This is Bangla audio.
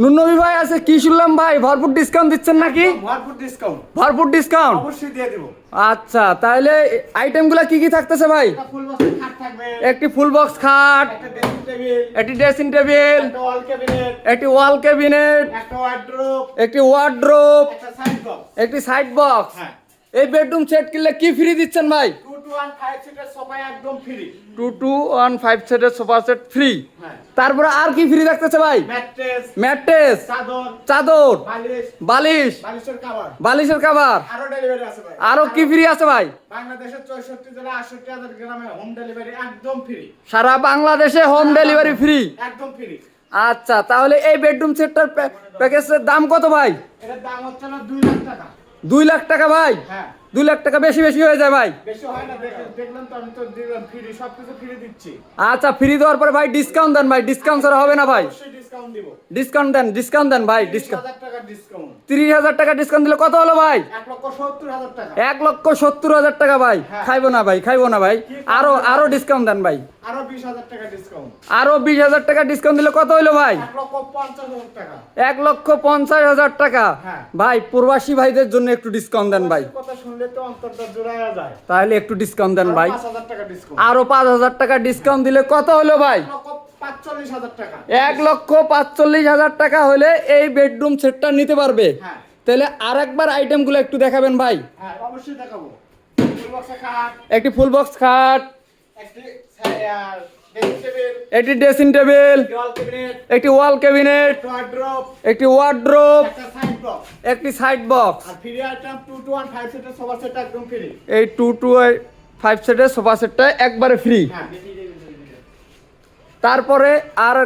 নুনবী ভাই আছে কি শুনলাম ভাই? ভরপুর ডিসকাউন্ট দিচ্ছেন নাকি? ভরপুর ডিসকাউন্ট ভরপুর ডিসকাউন্ট অবশ্যই দিয়ে দিব। আচ্ছা তাহলে আইটেমগুলো কি কি থাকতেছে ভাই? একটা ফুল বক্স খাট একটা ড্রেসিং টেবিল একটি ওয়াল ক্যাবিনেট একটি ক্যাবিনেট একটি সাইড বক্স সাইড বক্স হ্যাঁ। এই বেডরুম সেট কিনলে কি ফ্রি দিচ্ছেন ভাই? টু টু ওয়ান ফাইভ সিটের সোফা সেট ফ্রি তারপরে আর কি ফ্রি থাকতেছে ভাই? ম্যাট্রেস চাদর বালিশ বালিশ বালিশের কাভার আরও কি ফ্রি আছে ভাই? সারা বাংলাদেশে হোম ডেলিভারি ফ্রি একদম ফ্রি আচ্ছা তাহলে এই বেডরুম সেটটার প্যাকেজের দাম কত ভাই? এটার দাম হচ্ছে দুই লাখ টাকা। দুই লাখ টাকা ভাই? হ্যাঁ। দুই লাখ টাকা বেশি বেশি হয়ে যায় ভাই। আচ্ছা ফ্রি দেওয়ার পরে ভাই ডিসকাউন্ট দেন ভাই ডিসকাউন্ট ছাড়া হবে না ভাই। ডিসকাউন্ট দেন ডিসকাউন্ট দেন ভাই ডিসকাউন্ট তিরিশ হাজার টাকা ডিসকাউন্ট দিলে কত হলো ভাই? এক লক্ষ সত্তর হাজার টাকা। ভাই। হ্যাঁ। খাইবো না ভাই খাইবো না ভাই। আরও আরও ডিসকাউন্ট দেন ভাই। আরও বিশ হাজার টাকা ডিসকাউন্ট দিলে কত হইল ভাই? এক লক্ষ পঞ্চাশ হাজার টাকা। হ্যাঁ। ভাই প্রবাসী ভাইদের জন্য একটু ডিসকাউন্ট দেন ভাই। তাহলে একটু ডিসকাউন্ট দেন ভাই। আরও পাঁচ হাজার টাকা ডিসকাউন্ট দিলে কত হলো ভাই? এক লক্ষ পাঁচচল্লিশ হাজার টাকা হলে এই বেডরুম সেটটা নিতে পারবে। হ্যাঁ। তাহলে আর একবার আইটেমগুলো একটু দেখাবেন ভাই। হ্যাঁ অবশ্যই দেখাবো। ফুল বক্সে খাট। একটি ফুল বক্স খাট। একটি ড্রেসিং টেবিল একটি একটি ওয়াল ক্যাবিনেট একটি ওয়ার্ড্রোব একটা সাইড বক্স একটি এই টু টু ফাইভ সেটের সোফা সেটটা একবারে ফ্রি হ্যাঁ তারপরে আর